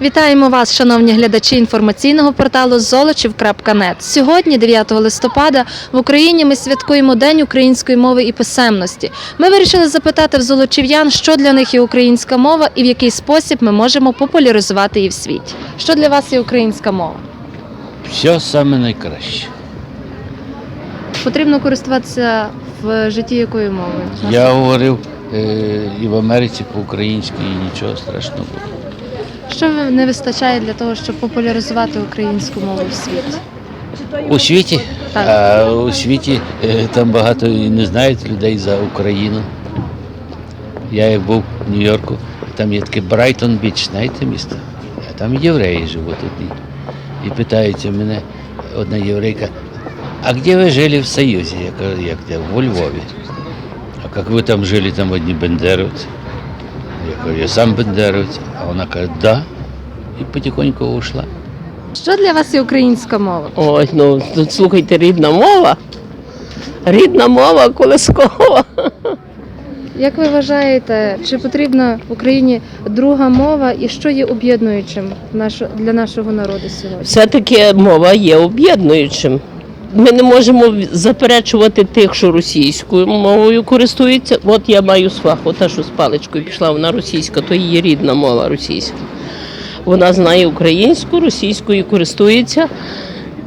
Вітаємо вас, шановні глядачі інформаційного порталу Золочів.нет. Сьогодні, 9 листопада, в Україні ми святкуємо День української мови і писемності. Ми вирішили запитати в золочів'ян, що для них є українська мова і в який спосіб ми можемо популяризувати її в світі. Що для вас є українська мова? Все саме найкраще. Потрібно користуватися в житті якою мовою? Я говорив е, і в Америці по-українськи, і нічого страшного. Що не вистачає для того, щоб популяризувати українську мову в світі? У світі, Так. а у світі е, там багато не знають людей за Україну. Я як був в Нью-Йорку, там є таке Брайтон Біч, знаєте місто? А там євреї живуть одні. І питаються мене одна єврейка, а де ви жили в Союзі? Я кажу, як де? У Львові. А як ви там жили, там одні бендеровці? Я кажу, я сам бендеровець. А вона каже, да. І потихоньку ушла. Що для вас є українська мова? Ой, ну тут слухайте, рідна мова. Рідна мова колискова. Як ви вважаєте, чи потрібна в Україні друга мова і що є об'єднуючим для нашого народу сьогодні? Все-таки мова є об'єднуючим. Ми не можемо заперечувати тих, що російською мовою користуються. От я маю сваху, та що з паличкою пішла, вона російська, то її рідна мова російська. Вона знає українську, російською користується,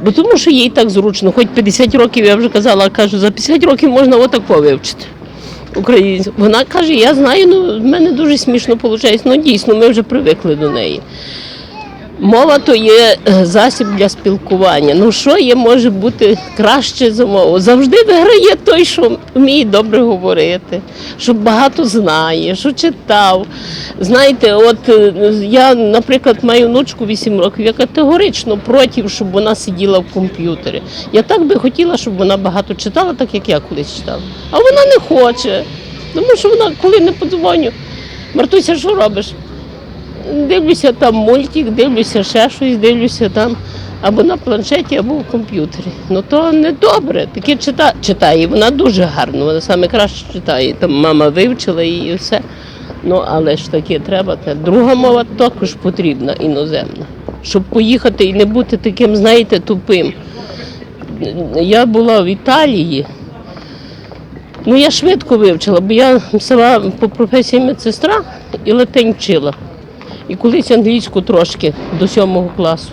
бо тому що їй так зручно. Хоч 50 років, я вже казала, кажу, за 50 років можна отако вивчити. Українську. Вона каже, я знаю, ну в мене дуже смішно виходить. Ну дійсно, ми вже привикли до неї. Мова то є е, засіб для спілкування. Ну що є може бути краще за мову? Завжди виграє той, що вміє добре говорити, що багато знає, що читав. Знаєте, от е, я, наприклад, маю внучку 8 років, я категорично проти, щоб вона сиділа в комп'ютері. Я так би хотіла, щоб вона багато читала, так як я колись читала. А вона не хоче. Тому що вона, коли не подзвоню, Мартуся, що робиш? Дивлюся там мультик, дивлюся ще щось, дивлюся там або на планшеті, або в комп'ютері. Ну то не добре. Таке чита... читає. Вона дуже гарно, вона саме краще читає. Там мама вивчила її і все. Ну, але ж таке треба. Друга мова також потрібна іноземна. Щоб поїхати і не бути таким, знаєте, тупим. Я була в Італії. Ну, я швидко вивчила, бо я сама по професії медсестра і латинь вчила. І колись англійську трошки до сьомого класу.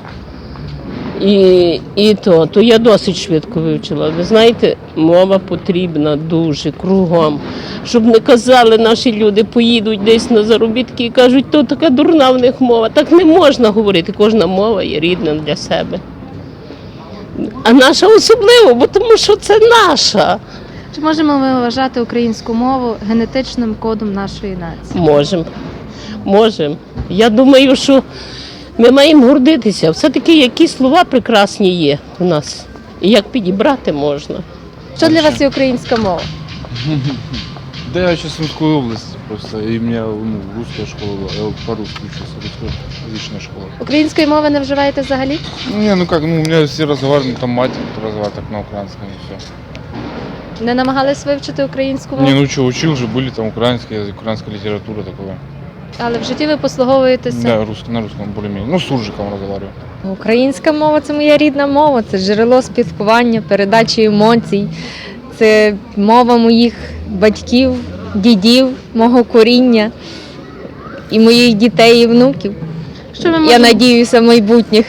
І, і то, то я досить швидко вивчила. Ви знаєте, мова потрібна дуже кругом. Щоб не казали наші люди, поїдуть десь на заробітки і кажуть, то така дурна в них мова. Так не можна говорити. Кожна мова є рідна для себе. А наша особливо, бо тому що це наша. Чи можемо ми вважати українську мову генетичним кодом нашої нації? Можемо Можемо. Я думаю, що ми маємо гордитися. Все-таки які слова прекрасні є у нас. І як підібрати можна. Що для вас є українська мова? Да я сейчас в Сумской области просто, и у меня ну, русская школа была, я вот по-русски учился, русскоязычная школа. Української мови не вживаєте взагалі? Не, ну как, ну у меня все разговаривают, там мать разговаривает так на украинском и все. Не намагались вивчити українську мову, Не, ну что, учил же, были там украинский язык, украинская литература такое. але в житті ви послуговуєтеся. Да, русский, на русском более-менее. Ну, с суржиком разговариваю. Українська мова це моя рідна мова, це джерело спілкування, передачі емоцій, це мова моїх батьків, дідів, мого коріння і моїх дітей і внуків. Що ми Я можемо, надіюся, майбутніх.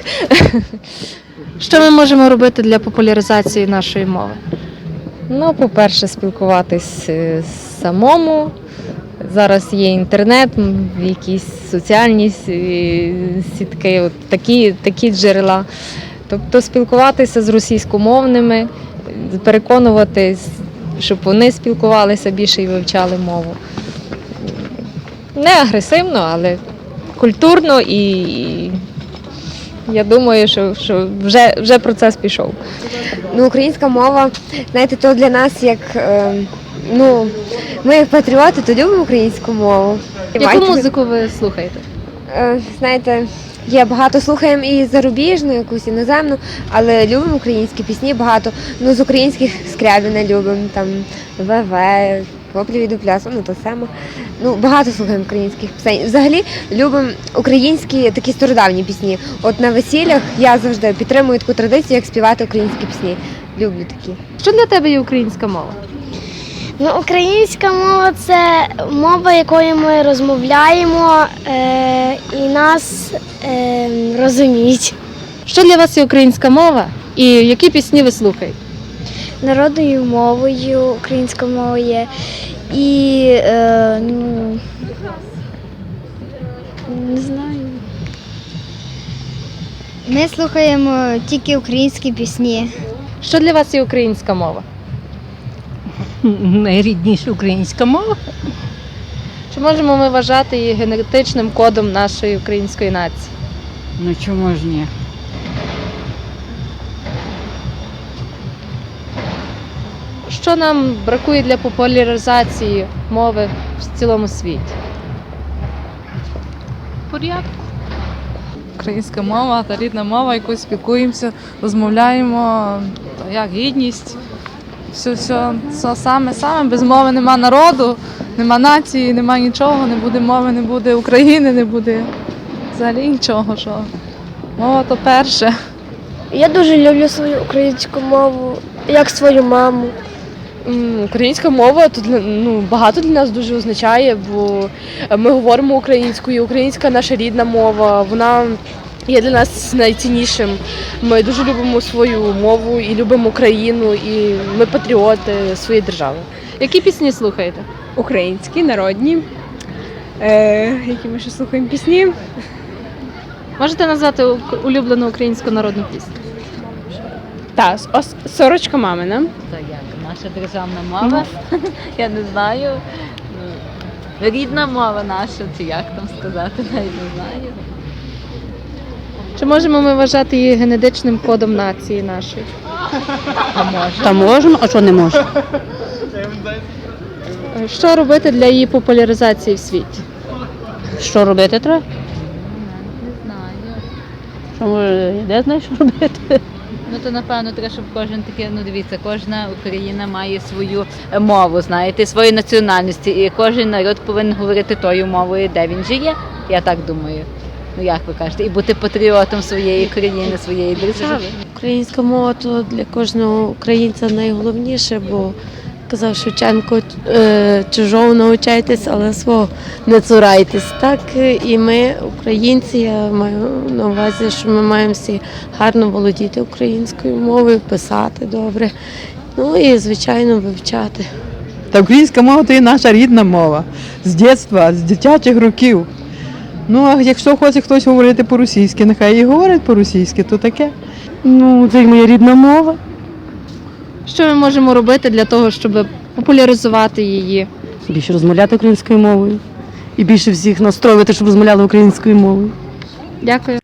що ми можемо робити для популяризації нашої мови? Ну, по-перше, спілкуватись е, самому. Зараз є інтернет, якісь соціальні сітки, от такі, такі джерела. Тобто спілкуватися з російськомовними, переконувати, щоб вони спілкувалися більше і вивчали мову. Не агресивно, але культурно і, і я думаю, що, що вже, вже процес пішов. Ну, українська мова, знаєте, то для нас як е, ну, ми як патріоти, то любимо українську мову. Яку музику ви слухаєте? е, знаєте, є багато слухаємо і зарубіжну, якусь іноземну, але любимо українські пісні багато. Ну, з українських скрябіна любимо, там ВВ, Воплі від плясу, ну то саме. Ну, багато слухаємо українських пісень. Взагалі любимо українські такі стародавні пісні. От на весіллях я завжди підтримую таку традицію, як співати українські пісні. Люблю такі. Що для тебе є українська мова? Ну, українська мова це мова, якою ми розмовляємо е, і нас е, розуміють. Що для вас є українська мова? І які пісні ви слухаєте? Народною мовою українська мова є. І е, ну, не знаю. Ми слухаємо тільки українські пісні. Що для вас є українська мова? Найрідніша українська мова. Чи можемо ми вважати її генетичним кодом нашої української нації? Ну чому ж ні? Що нам бракує для популяризації мови в цілому світі? порядку. Українська мова та рідна мова, якою спілкуємося, розмовляємо, як гідність. Все, все, все саме, саме. Без мови нема народу, нема нації, нема нічого, не буде мови, не буде України, не буде взагалі нічого. Що. Мова то перше. Я дуже люблю свою українську мову, як свою маму. Українська мова тут ну, багато для нас дуже означає, бо ми говоримо українською, українська наша рідна мова, вона є для нас найціннішим. Ми дуже любимо свою мову і любимо Україну, і ми патріоти своєї держави. Які пісні слухаєте? Українські, народні, е, які ми ще слухаємо пісні. Можете назвати улюблену українську народну пісню? Так, сорочка мамина. Та як наша державна мова? Я не знаю. Ну, Рідна мова наша, чи як там сказати, навіть не знаю. Чи можемо ми вважати її генетичним кодом нації нашої? Та можемо, а що не можемо? Що робити для її популяризації в світі? Що робити треба? Не знаю. Що може, де знаєш, що робити? Ну то напевно треба, щоб кожен таке, ну дивіться, кожна Україна має свою мову, знаєте, свої національності, і кожен народ повинен говорити тою мовою, де він живе. Я так думаю. Ну як ви кажете, і бути патріотом своєї країни, своєї держави. Українська мова то для кожного українця найголовніше, бо казав Шевченко, е, чужого навчайтесь, але свого не цурайтесь. Так е, і ми, українці, я маю на увазі, що ми маємо всі гарно володіти українською мовою, писати добре. Ну і звичайно вивчати. Та українська мова то є наша рідна мова з дитинства, з дитячих років. Ну, а якщо хоче хтось говорити по-російськи, нехай і говорить по-російськи, то таке. Ну, це й моя рідна мова. Що ми можемо робити для того, щоб популяризувати її? Більше розмовляти українською мовою. І більше всіх настроювати, щоб розмовляли українською мовою. Дякую.